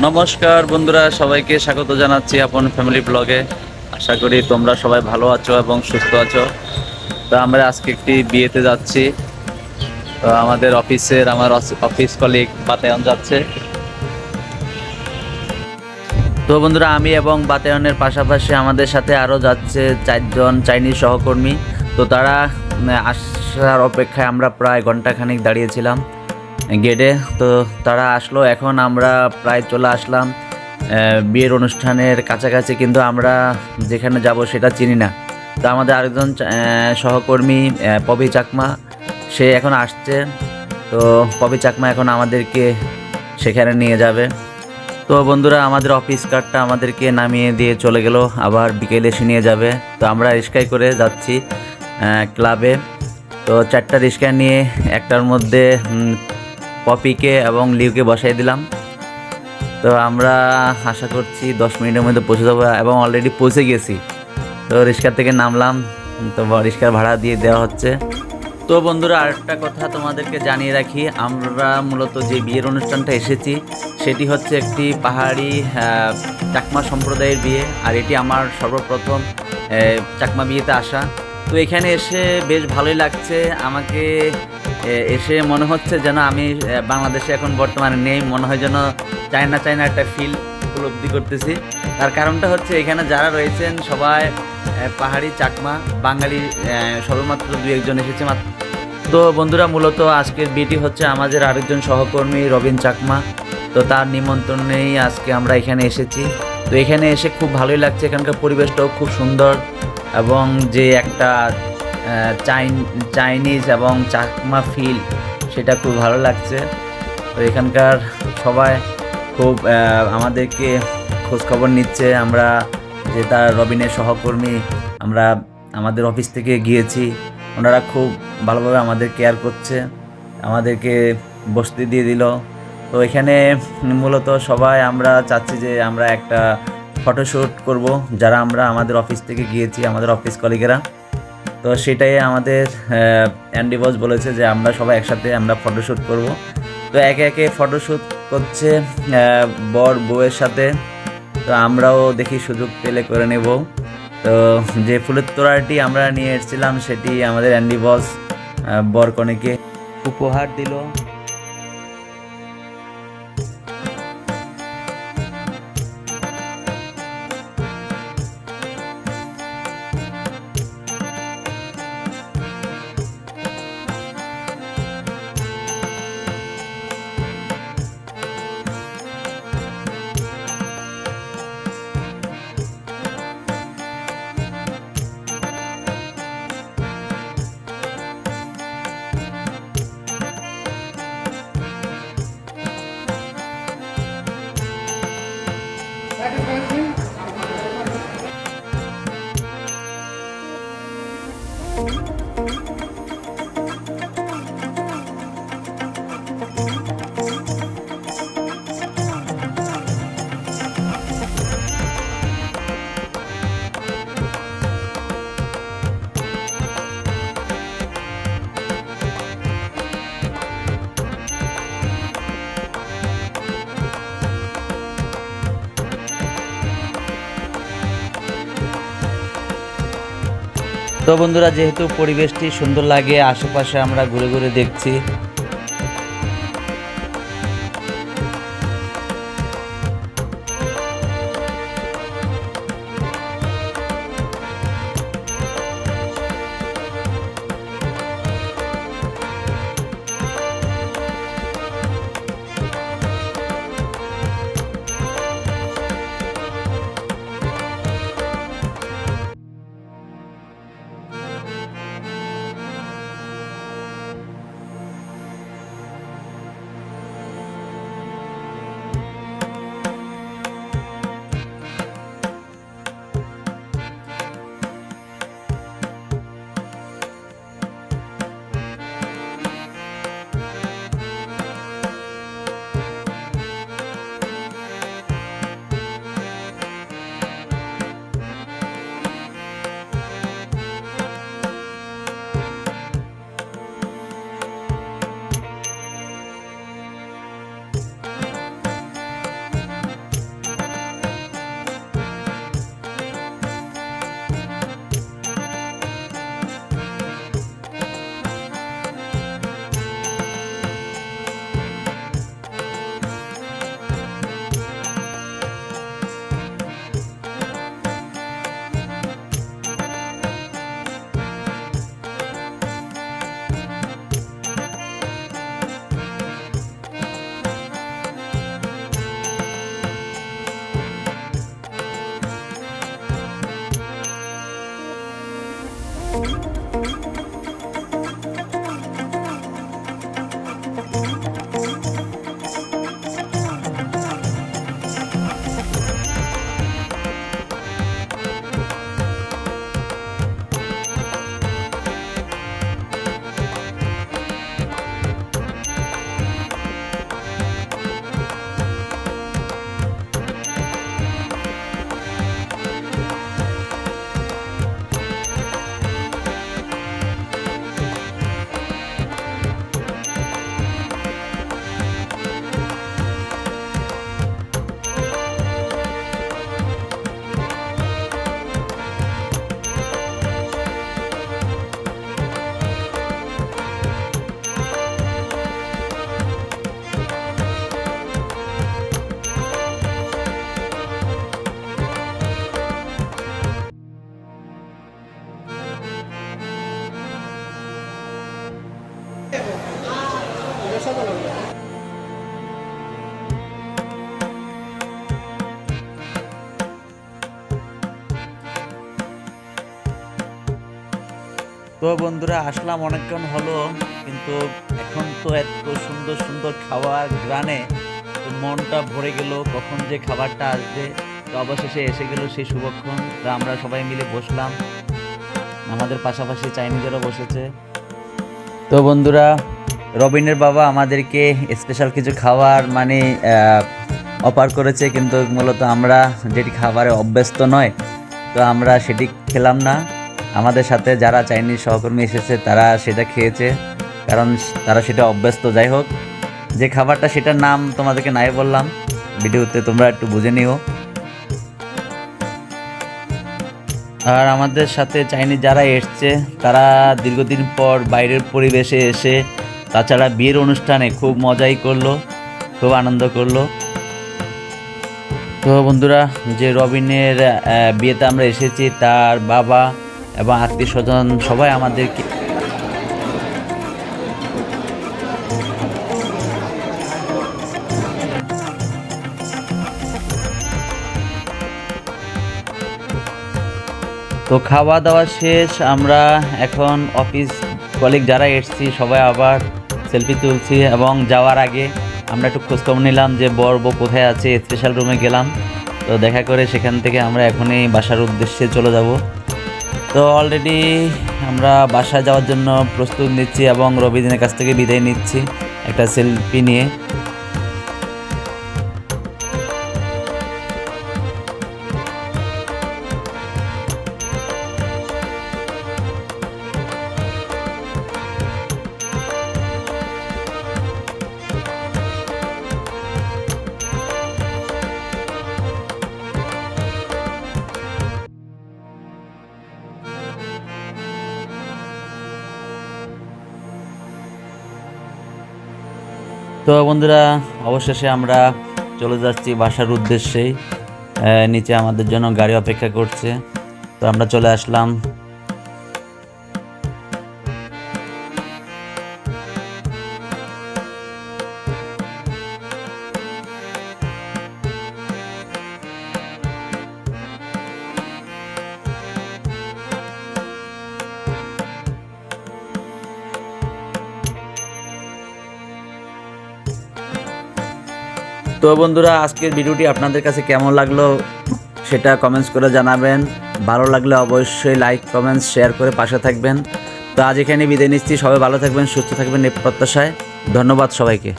নমস্কার বন্ধুরা, সবাইকে স্বাগত জানাচ্ছি আপন ফ্যামিলি ব্লগে আশা করি তোমরা সবাই ভালো আছো এবং সুস্থ আছো। তো আমরা আজকে একটি বিয়েতে যাচ্ছি। তো আমাদের অফিসের, আমার অফিস কলিগ বাতায়ন যাচ্ছে। তো বন্ধুরা, আমি এবং বাতায়নের পাশাপাশি আমাদের সাথে আরও যাচ্ছে চারজন চাইনিজ সহকর্মী। তো তারা আসার অপেক্ষায় আমরা প্রায় ঘন্টাখানিক দাঁড়িয়েছিলাম। গেটে। তো তারা আসলো। এখন আমরা প্রায় চলে আসলাম বিয়ের অনুষ্ঠানের কাছাকাছি। কিন্তু আমরা যেখানে যাব সেটা চিনি না। তো আমাদের আরেকজন সহকর্মী পবি চাকমা, সে এখন আসছে। তো পবি চাকমা এখন আমাদেরকে সেখানে নিয়ে যাবে। তো বন্ধুরা, আমাদের অফিস কার্ডটা আমাদেরকে নামিয়ে দিয়ে চলে গেল। আবার বিকেলে এসে নিয়ে যাবে। তো আমরা রিক্সায় করে যাচ্ছি ক্লাবে। তো চারটা রিক্সা নিয়ে একটার মধ্যে পপিকে এবং লিউকে বসাই দিলাম। তো আমরা আশা করছি দশ মিনিটের মধ্যে পৌঁছে যাব এবং অলরেডি পৌঁছে গেছি। তো রিক্সা থেকে নামলাম, তো রিক্সার ভাড়া দিয়ে দেওয়া হচ্ছে। তো বন্ধুরা, আরেকটা কথা তোমাদেরকে জানিয়ে রাখি, আমরা মূলত যে বিয়ের অনুষ্ঠানটা এসেছি, সেটি হচ্ছে একটি পাহাড়ি চাকমা সম্প্রদায়ের বিয়ে, আর এটি আমার সর্বপ্রথম চাকমা বিয়েতে আসা। তো এখানে এসে বেশ ভালোই লাগছে। আমাকে এসে মনে হচ্ছে যেন আমি বাংলাদেশে এখন বর্তমানে নেই। মনে হয় যেন চায়না চায়না একটা ফিল উপলব্ধি করতেছি। তার কারণটা হচ্ছে এখানে যারা রয়েছেন সবাই পাহাড়ি চাকমা, বাঙালি সবেমাত্র দু একজন এসেছে মাত্র। তো বন্ধুরা, মূলত আজকের বিটি হচ্ছে আমাদের আরেকজন সহকর্মী রবিন চাকমা। তো তার নিমন্ত্রণেই আজকে আমরা এখানে এসেছি। তো এখানে এসে খুব ভালোই লাগছে। এখানকার পরিবেশটাও খুব সুন্দর। এবং যে একটা চাইন, চাইনিজ এবং চাকমা ফিল, সেটা খুব ভালো লাগছে। তো এখানকার সবাই খুব আমাদেরকে খোঁজখবর নিচ্ছে। আমরা যে তার রবিনের সহকর্মী, আমরা আমাদের অফিস থেকে গিয়েছি। ওনারা খুব ভালোভাবে আমাদের কেয়ার করছে, আমাদেরকে বসতে দিয়ে দিল। তো এখানে মূলত সবাই আমরা চাচ্ছি যে আমরা একটা ফটোশ্যুট করব, যারা আমরা আমাদের অফিস থেকে গিয়েছি, আমাদের অফিস কলিগেরা তো সেটাই আমাদের অ্যান্ডি বস বলেছে যে আমরা সবাই একসাথে আমরা ফটোশ্যুট করব। তো একে একে ফটোশ্যুট করছে বর বউয়ের সাথে। তো আমরাও দেখি সুযোগ পেলে করে নেব। তো যে ফুলের তোড়াটি আমরা নিয়ে এসেছিলাম, সেটি আমাদের অ্যান্ডি বস বর কনেকে উপহার দিল। তো বন্ধুরা যেহেতু পরিবেশটি সুন্দর লাগে আশেপাশে আমরা ঘুরে ঘুরে দেখছি তো বন্ধুরা, আসলাম, অনেকক্ষণ হলো, কিন্তু এখন তো এত সুন্দর সুন্দর খাবার গ্রানে মনটা ভরে গেল কখন যে খাবারটা আসবে। তো অবশেষে এসে গেল সেই শুভক্ষণ, তো আমরা সবাই মিলে বসলাম। আমাদের পাশাপাশি চাইনিজেরও বসেছে। তো বন্ধুরা, রবিনের বাবা আমাদেরকে স্পেশাল কিছু খাবার মানে অফার করেছে, কিন্তু মূলত আমরা যেটি খাবারে অভ্যস্ত নয়, তো আমরা সেটি খেলাম না। আমাদের সাথে যারা চাইনিজ সহকর্মী এসেছে, তারা সেটা খেয়েছে, কারণ তারা সেটা অভ্যস্ত। যাই হোক, যে খাবারটা সেটার নাম তোমাদেরকে নাই বললাম, ভিডিওতে তোমরা একটু বুঝে নিও। আর আমাদের সাথে চাইনিজ যারা এসছে, তারা দীর্ঘদিন পর বাইরের পরিবেশে এসে তাছাড়া বিয়ের অনুষ্ঠানে খুব মজাই করল, খুব আনন্দ করল। তো বন্ধুরা, যে রবিনের বিয়েতে আমরা এসেছি, তার বাবা এবং আত্মীয় স্বজন সবাই আমাদেরকে তো খাওয়া দাওয়া শেষ, আমরা এখন অফিস কলিগ যারা এসছি, সবাই আবার সেলফি তুলছি এবং যাওয়ার আগে আমরা একটু খোঁজখবর নিলাম যে বর কোথায় আছে স্পেশাল রুমে গেলাম। তো দেখা করে সেখান থেকে আমরা এখনই বাসার উদ্দেশ্যে চলে যাব। তো অলরেডি আমরা বাসায় যাওয়ার জন্য প্রস্তুত নিচ্ছি এবং রবিদিনের কাছ থেকে বিদায় নিচ্ছি একটা সেলফি নিয়ে। তো বন্ধুরা, অবশেষে আমরা চলে যাচ্ছি বাসার উদ্দেশ্যেই নিচে আমাদের জন্য গাড়ি অপেক্ষা করছে। তো আমরা চলে আসলাম তো বন্ধুরা, আজকের ভিডিওটি আপনাদের কাছে কেমন লাগল সেটা কমেন্টস করে জানাবেন। ভালো লাগলে অবশ্যই লাইক কমেন্টস শেয়ার করে পাশে থাকবেন। তো আজ এখানে বিদায় নিচ্ছি। সবাই ভালো থাকবেন, সুস্থ থাকবেন এই প্রত্যাশায়। ধন্যবাদ সবাইকে।